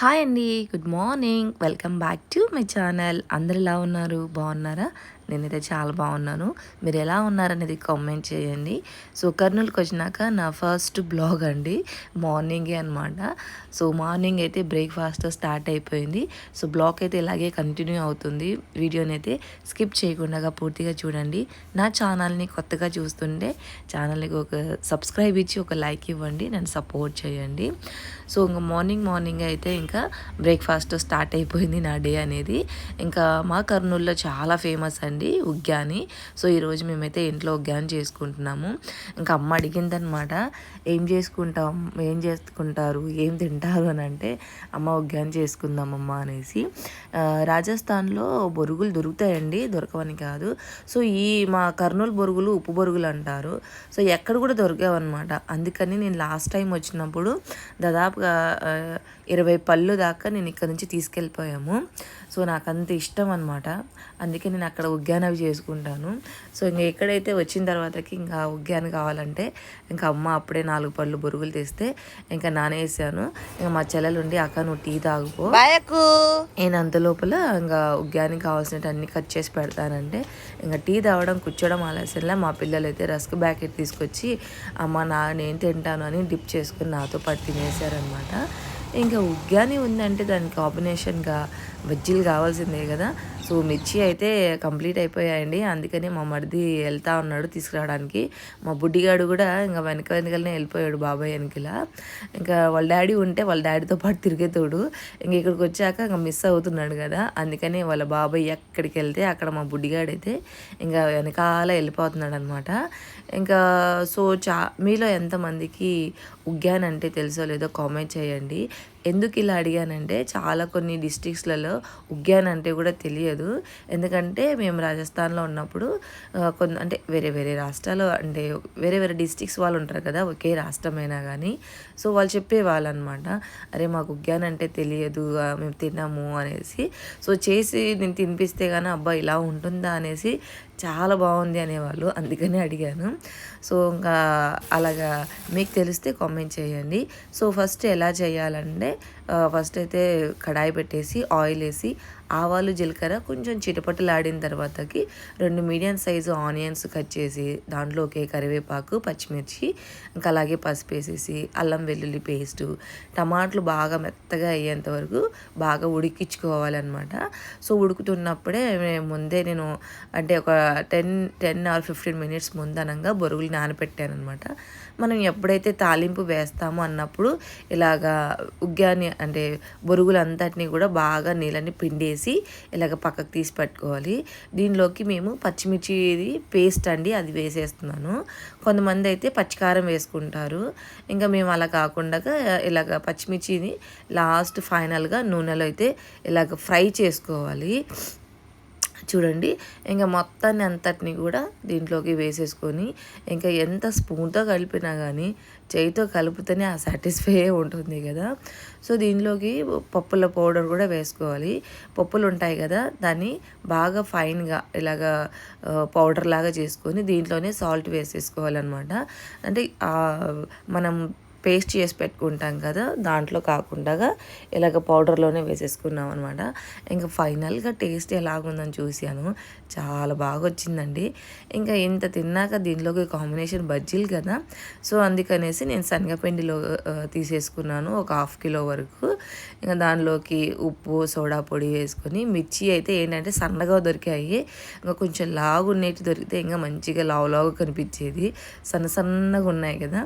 Hi అండి good morning. Welcome back to my channel. అందరు ఎలా ఉన్నారు? బాగున్నారా? నేనైతే చాలా బాగున్నాను. మీరు ఎలా ఉన్నారనేది కామెంట్ చేయండి. సో కర్నూలుకి వచ్చినాక నా ఫస్ట్ బ్లాగ్ అండి. మార్నింగే అనమాట సో మార్నింగ్ అయితే బ్రేక్ఫాస్ట్ స్టార్ట్ అయిపోయింది. సో బ్లాగ్ అయితే ఇలాగే కంటిన్యూ అవుతుంది. వీడియోని అయితే స్కిప్ చేయకుండా పూర్తిగా చూడండి. నా ఛానల్ని కొత్తగా చూస్తుంటే ఛానల్కి ఒక సబ్స్క్రైబ్ ఇచ్చి ఒక లైక్ ఇవ్వండి. నన్ను సపోర్ట్ చేయండి. సో ఇంకా మార్నింగ్ మార్నింగ్ అయితే ఇంకా బ్రేక్ఫాస్ట్ స్టార్ట్ అయిపోయింది నా డే అనేది. ఇంకా మా కర్నూలులో చాలా ఫేమస్ అండి. అండి ఉగ్గాని. సో ఈరోజు మేమైతే ఇంట్లో ఉగ్గాని చేసుకుంటున్నాము. ఇంకా అమ్మ అడిగిందనమాట ఏం చేసుకుంటాం? ఏం చేసుకుంటారు? ఏం తింటారు? అని అంటే అమ్మ ఉగ్గాని చేసుకుందామమ్మ అనేసి. రాజస్థాన్లో బొరుగులు దొరుకుతాయండి దొరకవని కాదు. సో ఈ మా కర్నూలు బొరుగులు ఉప్పు బొరుగులు అంటారు. సో ఎక్కడ కూడా దొరికావన్నమాట అందుకని నేను లాస్ట్ టైం వచ్చినప్పుడు దాదాపుగా ఇరవై పళ్ళు దాకా నేను ఇక్కడ నుంచి తీసుకెళ్ళిపోయాము. సో నాకు అంత ఇష్టం అనమాట. అందుకే నేను అక్కడ ఉగ్గాని అవి చేసుకుంటాను. సో ఇంకా ఎక్కడైతే వచ్చిన తర్వాతకి ఇంకా ఉగ్గాని కావాలంటే ఇంకా అమ్మ అప్పుడే నాలుగు పళ్ళు బొరుగులు తెస్తే ఇంకా నానేసాను. ఇంకా మా చెల్లెలు ఉండి అక్క నువ్వు టీ తాగుపో. నేను అంత లోపల ఇంకా ఉగ్గానికి కావాల్సినట్టు అన్ని కట్ చేసి పెడతానంటే ఇంకా టీ తాగడం కూర్చోవడం ఆలస్యంలో. మా పిల్లలు అయితే రస్క్ బ్యాకెట్ తీసుకొచ్చి అమ్మ నా నేను తింటాను అని డిప్ చేసుకుని నాతో పాటు తినేసారనమాట. ఇంకా ఉగ్గాని ఉందంటే దాని కాంబినేషన్గా బజ్జీలు కావాల్సిందే కదా. సో మిర్చి అయితే కంప్లీట్ అయిపోయాయండి. అందుకని మా మరిది వెళ్తా ఉన్నాడు తీసుకురావడానికి. మా బుడ్డిగాడు కూడా ఇంకా వెనక వెనకలనే వెళ్ళిపోయాడు బాబాయ్ వెనకలా. ఇంకా వాళ్ళ డాడీ ఉంటే వాళ్ళ డాడీతో పాటు తిరిగేతోడు. ఇంక ఇక్కడికి వచ్చాక ఇంకా మిస్ అవుతున్నాడు కదా. అందుకని వాళ్ళ బాబాయ్ ఎక్కడికి వెళ్తే అక్కడ మా బుడ్డిగాడు అయితే ఇంకా వెనకాల వెళ్ళిపోతున్నాడు అనమాట ఇంకా సో చా మీలో ఎంతమందికి ఉగ్గానంటే తెలుసో లేదో కామెంట్ చేయండి. ఎందుకు ఇలా అడిగానంటే చాలా కొన్ని డిస్ట్రిక్ట్స్లలో ఉగ్యాన్ అంటే కూడా తెలియదు. ఎందుకంటే మేము రాజస్థాన్లో ఉన్నప్పుడు కొన్ని అంటే వేరే వేరే రాష్ట్రాలు అంటే వేరే వేరే డిస్ట్రిక్ట్స్ వాళ్ళు ఉంటారు కదా ఒకే రాష్ట్రమైనా కానీ సో వాళ్ళు చెప్పేవాళ్ళు అనమాట అరే మాకు ఉగ్యాన్ అంటే తెలియదు మేము తిన్నాము అనేసి. సో చేసి నేను తినిపిస్తే కానీ అబ్బా ఇలా ఉంటుందా అనేసి చాలా బాగుంది అనేవాళ్ళు. అందుకని అడిగాను. సో ఇంకా అలాగా మీకు తెలిస్తే కామెంట్ చేయండి. సో ఫస్ట్ ఎలా చేయాలంటే ఫస్ట్ అయితే కడాయి పెట్టేసి ఆయిల్ వేసి ఆవాలు జీలకర్ర కొంచెం చిటపటలాడిన తర్వాతకి రెండు మీడియం సైజు ఆనియన్స్ కట్ చేసి దాంట్లోకి కరివేపాకు పచ్చిమిర్చి ఇంకా అలాగే పసుపు వేసేసి అల్లం వెల్లుల్లి పేస్టు టమాటాలు బాగా మెత్తగా అయ్యేంత వరకు బాగా ఉడికించుకోవాలన్నమాట. సో ఉడుకుతున్నప్పుడే ముందే నేను అంటే ఒక ten ten or fifteen minutes ముందనంగా బొరుగులు నానపెట్టాను అనమాట మనం ఎప్పుడైతే తాలింపు వేస్తామో అన్నప్పుడు ఇలాగా ఉగ్గాని అంటే బొరుగులంతటినీ కూడా బాగా నీళ్ళని పిండేసి ఇలాగ పక్కకు తీసి పెట్టుకోవాలి. దీనిలోకి మేము పచ్చిమిర్చి పేస్ట్ అండి అది వేసేస్తున్నాను. కొంతమంది అయితే పచ్చికారం వేసుకుంటారు. ఇంకా మేము అలా కాకుండా ఇలాగ పచ్చిమిర్చిని లాస్ట్ ఫైనల్గా నూనెలో అయితే ఇలాగ ఫ్రై చేసుకోవాలి. చూడండి. ఇంకా మొత్తాన్ని అంతటిని కూడా దీంట్లోకి వేసేసుకొని ఇంకా ఎంత స్పూన్తో కలిపినా కానీ చేయితో కలిపితేనే ఆ సాటిస్ఫై ఉంటుంది కదా. సో దీనిలోకి పప్పుల పౌడర్ కూడా వేసుకోవాలి. పప్పులు ఉంటాయి కదా దాన్ని బాగా ఫైన్గా ఇలాగా పౌడర్ లాగా చేసుకొని దీంట్లోనే సాల్ట్ వేసేసుకోవాలన్నమాట. అంటే మనం పేస్ట్ చేసి పెట్టుకుంటాం కదా దాంట్లో కాకుండా ఇలాగ పౌడర్లోనే వేసేసుకున్నాం అనమాట ఇంకా ఫైనల్గా టేస్ట్ ఎలాగుందని చూశాను. చాలా బాగా వచ్చిందండి. ఇంకా ఇంత తిన్నాక దీనిలోకి కాంబినేషన్ బజ్జీలు కదా. సో అందుకనేసి నేను శనగపిండిలో తీసేసుకున్నాను ఒక హాఫ్ కిలో వరకు. ఇంకా దానిలోకి ఉప్పు సోడా పొడి వేసుకొని మిర్చి అయితే ఏంటంటే సన్నగా దొరికాయి. ఇంకా కొంచెం లాగు ఉన్నట్టు దొరికితే ఇంకా మంచిగా లావు లావు కనిపించేది. సన్న సన్నగా ఉన్నాయి కదా.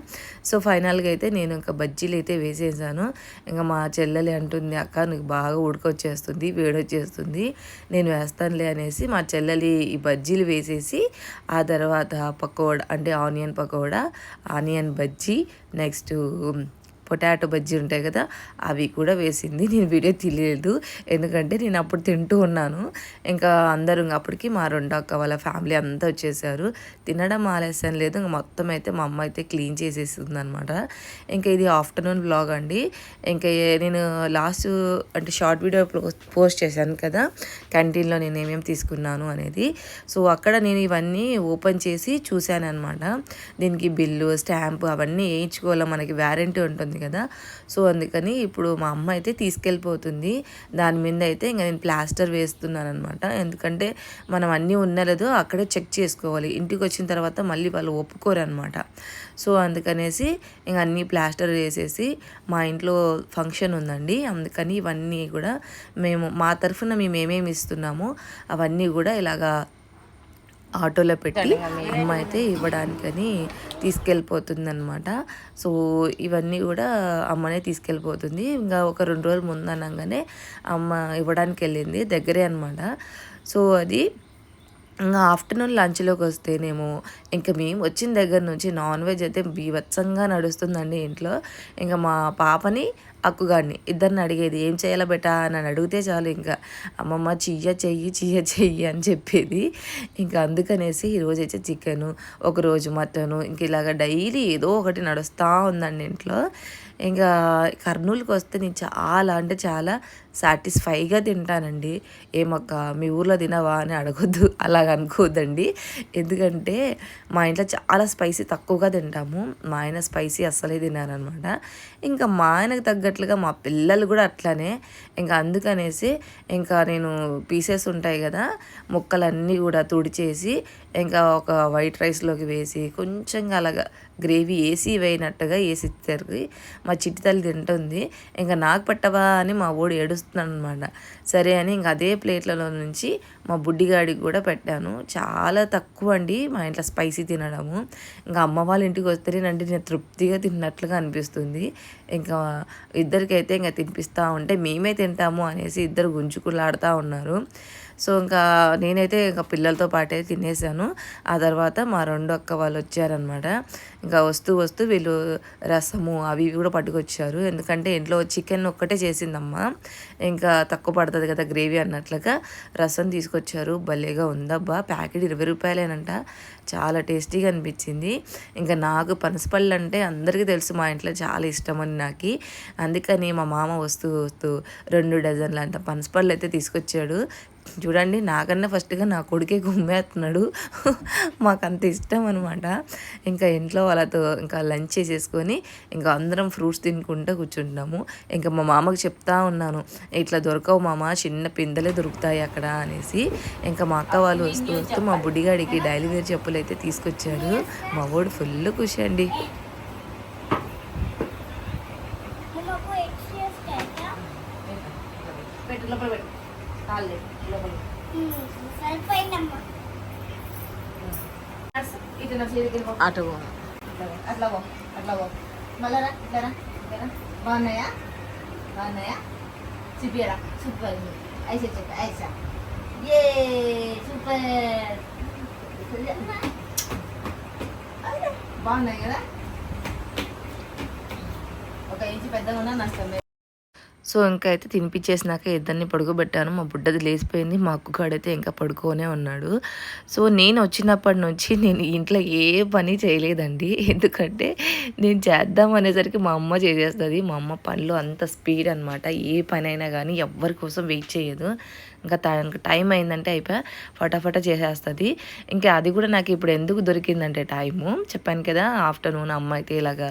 సో ఫైనల్గా అయితే నేను ఇంకా బజ్జీలు అయితే వేసేసాను. ఇంకా మా చెల్లెలి అంటుంది అక్క నీకు బాగా ఉడకొచ్చేస్తుంది వేడొచ్చేస్తుంది నేను వేస్తానులే అనేసి మా చెల్లెలి ఈ బజ్జీలు వేసేసి ఆ తర్వాత పకోడా అంటే onion pakoda onion bajji next potato bajji ఉంటాయి కదా అవి కూడా వేసింది. నేను వీడియో తెలియలేదు ఎందుకంటే నేను అప్పుడు తింటూ ఉన్నాను. ఇంకా అందరూ అప్పటికి మా రెండు అక్క వాళ్ళ ఫ్యామిలీ అంతా వచ్చేసారు. తినడం ఆలస్యం లేదు ఇంకా మొత్తం అయితే మా అమ్మ అయితే క్లీన్ చేసేస్తుంది అనమాట ఇంకా ఇది ఆఫ్టర్నూన్ బ్లాగ్ అండి. ఇంకా నేను లాస్ట్ అంటే షార్ట్ వీడియో పోస్ట్ చేశాను కదా క్యాంటీన్లో నేను ఏమేమి తీసుకున్నాను అనేది. సో అక్కడ నేను ఇవన్నీ ఓపెన్ చేసి చూశాను అనమాట దీనికి బిల్లు స్టాంపు అవన్నీ వేయించుకోవాలి మనకి వ్యారంటీ ఉంటుంది ఉంది కదా. సో అందుకని ఇప్పుడు మా అమ్మ అయితే తీసుకెళ్ళిపోతుంది. దాని మీద అయితే ఇంకా నేను ప్లాస్టర్ వేస్తున్నాను అనమాట ఎందుకంటే మనం అన్నీ ఉన్నలేదో అక్కడే చెక్ చేసుకోవాలి. ఇంటికి వచ్చిన తర్వాత మళ్ళీ వాళ్ళు ఒప్పుకోరనమాట సో అందుకనేసి ఇంక అన్నీ ప్లాస్టర్ వేసేసి మా ఇంట్లో ఫంక్షన్ ఉందండి. అందుకని ఇవన్నీ కూడా మేము మా తరఫున మేము ఏమేమి ఇస్తున్నామో అవన్నీ కూడా ఇలాగా ఆటోలో పెట్టి అమ్మ అయితే ఇవ్వడానికని తీసుకెళ్ళిపోతుంది అనమాట సో ఇవన్నీ కూడా అమ్మనే తీసుకెళ్ళిపోతుంది. ఇంకా ఒక రెండు రోజులు ముందు అనగానే అమ్మ ఇవ్వడానికి వెళ్ళింది దగ్గరే అనమాట సో అది ఇంకా ఆఫ్టర్నూన్ లంచ్లోకి వస్తేనేమో ఇంకా మేము వచ్చిన దగ్గర నుంచి నాన్ వెజ్ అయితే బీభత్సంగా నడుస్తుందండి ఇంట్లో. ఇంకా మా పాపని అక్కుగాడిని ఇద్దరిని అడిగేది ఏం చేయాలో బెటా? అని అడిగితే చాలు ఇంకా. అమ్మమ్మ చెయ్య చెయ్యి చెయ్య చెయ్యి అని చెప్పేది. ఇంకా అందుకనేసి ఈరోజు అయితే చికెను ఒకరోజు మటను ఇంక ఇలాగ డైలీ ఏదో ఒకటి నడుస్తూ ఉందండి ఇంట్లో. ఇంకా కర్నూలుకి వస్తే నేను చాలా అంటే చాలా సాటిస్ఫైగా తింటానండి. ఏమక్క మీ ఊర్లో తినవా అని అడగొద్దు అలాగ అనుకోవద్దండి ఎందుకంటే మా ఇంట్లో చాలా స్పైసీ తక్కువగా తింటాము. మా ఆయన స్పైసీ అస్సలే తినారనమాట. ఇంకా మా ఆయనకు తగ్గట్లుగా మా పిల్లలు కూడా అట్లానే. ఇంకా అందుకనేసి ఇంకా నేను పీసెస్ ఉంటాయి కదా ముక్కలన్నీ కూడా తుడిచేసి ఇంకా ఒక వైట్ రైస్లోకి వేసి కొంచెంగా అలాగా గ్రేవీ వేసి వేయినట్టుగా వేసి ఇచ్చారు మా చిట్టి తల్లి తింటుంది. ఇంకా నాకు పెట్టవా అని మా ఓడి ఏడుస్తున్నాను అనమాట సరే అని ఇంకా అదే ప్లేట్లలో నుంచి మా బుడ్డిగాడికి కూడా పెట్టాను. చాలా తక్కువ అండి మా ఇంట్లో స్పైసీ తినడము. ఇంకా అమ్మ వాళ్ళ ఇంటికి వస్తేనేనంటే నేను తృప్తిగా తిన్నట్లుగా అనిపిస్తుంది. ఇంకా ఇద్దరికైతే ఇంకా తినిపిస్తూ ఉంటే మేమే తింటాము అనేసి ఇద్దరు గుంజుకులాడుతూ ఉన్నారు. సో ఇంకా నేనైతే ఇంకా పిల్లలతో పాటే తినేసాను. ఆ తర్వాత మా రెండు అక్క వాళ్ళు వచ్చారనమాట ఇంకా వస్తూ వస్తూ వీళ్ళు రసము అవి కూడా పట్టుకొచ్చారు. ఎందుకంటే ఇంట్లో చికెన్ ఒక్కటే చేసిందమ్మా. ఇంకా తక్కువ పడుతుంది కదా గ్రేవీ అన్నట్లుగా రసం తీసుకొచ్చారు. భలేగా ఉందబ్బా. ప్యాకెట్ ఇరవై రూపాయలేనంట. చాలా టేస్టీగా అనిపించింది. ఇంకా నాకు పనసపళ్ళు అంటే అందరికీ తెలుసు. మా ఇంట్లో చాలా ఇష్టం అని నాకు. అందుకని మా మామ వస్తూ వస్తూ రెండు డజన్లు అంట పనసపళ్ళు అయితే తీసుకొచ్చాడు. చూడండి నాకన్నా ఫస్ట్గా నా కొడుకే గుమ్మేస్తున్నాడు మాకు అంత ఇష్టం అనమాట ఇంకా ఇంట్లో వాళ్ళతో ఇంకా లంచ్ చేసేసుకొని ఇంకా అందరం ఫ్రూట్స్ తినుకుంటూ కూర్చుంటున్నాము ఇంకా మా మామకు చెప్తా ఉన్నాను ఇట్లా దొరకవు మామ చిన్న పిందెలే దొరుకుతాయి అక్కడ అనేసి. ఇంకా మా అక్క వాళ్ళు వస్తూ వస్తూ మా బుడ్డిగాడికి డైలీ వేర్ చెప్పులు అయితే తీసుకొచ్చారు మా వాడు ఫుల్ ఖుషి అండి. అటు అట్లా పో. అట్లా పో. మళ్ళా రా ఇట్లా. బాగున్నాయా? బాగున్నాయా? చూపియరా సూపర్. ఐసా చెప్ప ఐసా. ఏ సూపర్. బాగున్నాయి కదా? ఒక ఇంచు పెద్దగా ఉన్నా నష్టం సో ఇంకా అయితే తినిపించేసినాక ఇద్దరిని పడుకోబెట్టాను. మా బుడ్డది లేచిపోయింది. మా అక్కగాడైతే ఇంకా పడుకోనే ఉన్నాడు. సో నేను వచ్చినప్పటి నుంచి నేను ఇంట్లో ఏ పని చేయలేదండి. ఎందుకంటే నేను చేద్దాం అనేసరికి మా అమ్మ చేసేస్తుంది. మా అమ్మ పనిలో అంత స్పీడ్ అనమాట ఏ పని అయినా కానీ ఎవ్వరి కోసం వెయిట్ చేయదు. ఇంకా తనకు టైం అయిందంటే అయిపోయి. ఫటాఫట చేసేస్తుంది. ఇంకా అది కూడా నాకు ఇప్పుడు ఎందుకు దొరికిందంటే టైము. చెప్పాను కదా ఆఫ్టర్నూన్ అమ్మ అయితే ఇలాగ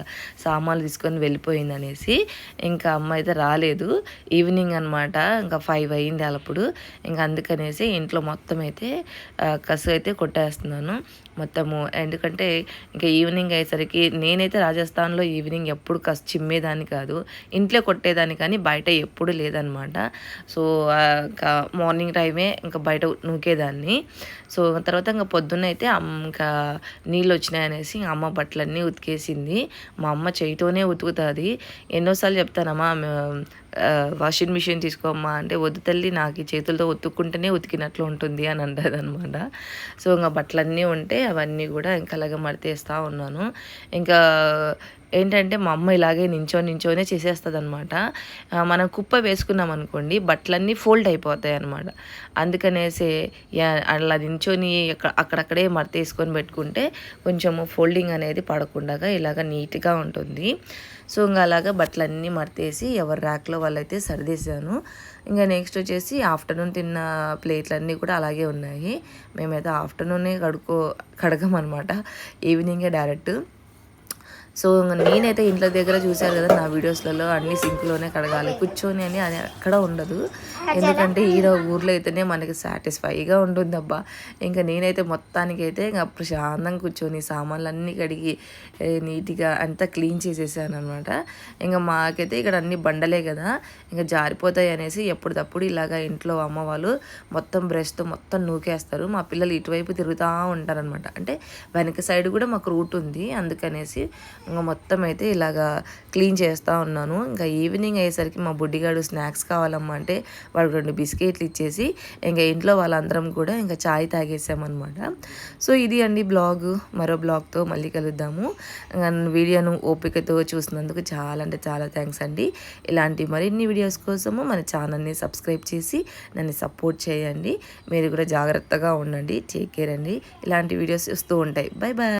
సామాన్లు తీసుకొని వెళ్ళిపోయింది అనేసి ఇంకా అమ్మ అయితే రాలేదు. ఈవినింగ్ అనమాట ఇంకా ఫైవ్ అయ్యింది అప్పుడు ఇంకా అందుకనేసి ఇంట్లో మొత్తం అయితే కసు అయితే కొట్టేస్తున్నాను. మొత్తము ఎందుకంటే ఇంకా ఈవినింగ్ అయ్యేసరికి నేనైతే రాజస్థాన్లో ఈవినింగ్ ఎప్పుడు కసు చిమ్మేదాన్ని కాదు. ఇంట్లో కొట్టేదాన్ని కానీ బయట ఎప్పుడు లేదనమాట సో ఇంకా మార్నింగ్ టైమే ఇంకా బయట నూకేదాన్ని. సో తర్వాత ఇంకా పొద్దున్న అయితే ఇంకా నీళ్ళు వచ్చినాయనేసి ఇంకా అమ్మ బట్టలన్నీ ఉతికేసింది. మా అమ్మ చేయితోనే ఉతుకుతుంది. ఎన్నోసార్లు చెప్తానమ్మా వాషింగ్ మిషన్ తీసుకోమ్మా అంటే వద్దు తల్లి నాకు చేతులతో ఉతుక్కుంటేనే ఉతికినట్లు ఉంటుంది అని అంటుంది అనమాట సో ఇంకా బట్టలన్నీ ఉంటే అవన్నీ కూడా ఇంకా అలాగే మడితేస్తూ ఉన్నాను. ఇంకా ఏంటంటే మా అమ్మ ఇలాగే నించో నించోనే చేసేస్తుంది అనమాట మనం కుప్ప వేసుకున్నాం అనుకోండి బట్టలన్నీ ఫోల్డ్ అయిపోతాయి అనమాట అందుకనేసి యా- అలా నించొని అక్కడక్కడే మడతేసుకొని పెట్టుకుంటే కొంచెము ఫోల్డింగ్ అనేది పడకుండా ఇలాగ నీట్గా ఉంటుంది. సో ఇంకా అలాగా బట్టలన్నీ మడతేసి ఎవరి ర్యాక్లో వాళ్ళైతే సర్దేశాను. ఇంకా నెక్స్ట్ వచ్చేసి ఆఫ్టర్నూన్ తిన్న ప్లేట్లన్నీ కూడా అలాగే ఉన్నాయి. మేమైతే ఆఫ్టర్నూనే కడుక్కో కడగమనమాట ఈవినింగే డైరెక్ట్ సో నేనైతే ఇంట్లో దగ్గర చూశారు కదా నా వీడియోస్లలో అన్ని సింక్లోనే కడగాలి. కూర్చొని అని అది ఎక్కడ ఉండదు. ఎందుకంటే ఈడ ఊర్లో అయితేనే మనకి సాటిస్ఫైగా ఉంటుంది అబ్బా. ఇంకా నేనైతే మొత్తానికి అయితే ఇంకా ప్రశాంతంగా కూర్చొని సామాన్లు అన్నీ కడిగి నీట్గా అంతా క్లీన్ చేసేసాను అనమాట ఇంకా మాకైతే ఇక్కడ అన్ని బండలే కదా ఇంకా జారిపోతాయి అనేసి ఎప్పటికప్పుడు ఇలాగా ఇంట్లో అమ్మ వాళ్ళు మొత్తం బ్రష్తో మొత్తం నూకేస్తారు. మా పిల్లలు ఇటువైపు తిరుగుతూ ఉంటారనమాట అంటే వెనక సైడ్ కూడా మాకు రూట్ ఉంది. అందుకనేసి ఇంకా మొత్తం అయితే ఇలాగా క్లీన్ చేస్తూ ఉన్నాను. ఇంకా ఈవినింగ్ అయ్యేసరికి మా బుడ్డిగాడు స్నాక్స్ కావాలమ్మా అంటే వాడు రెండు బిస్కెట్లు ఇచ్చేసి ఇంకా ఇంట్లో వాళ్ళందరం కూడా ఇంకా చాయ్ తాగేసామన్నమాట. సో ఇది అండి బ్లాగ్. మరో బ్లాగ్తో మళ్ళీ కలుద్దాము. ఇంకా వీడియోను ఓపికతో చూసినందుకు చాలా అంటే చాలా థ్యాంక్స్ అండి. ఇలాంటి మరిన్ని వీడియోస్ కోసము మన ఛానల్ని సబ్స్క్రైబ్ చేసి నన్ను సపోర్ట్ చేయండి. మీరు కూడా జాగ్రత్తగా ఉండండి. టేక్ కేర్ అండి. ఇలాంటి వీడియోస్ వస్తూ ఉంటాయి. Bye bye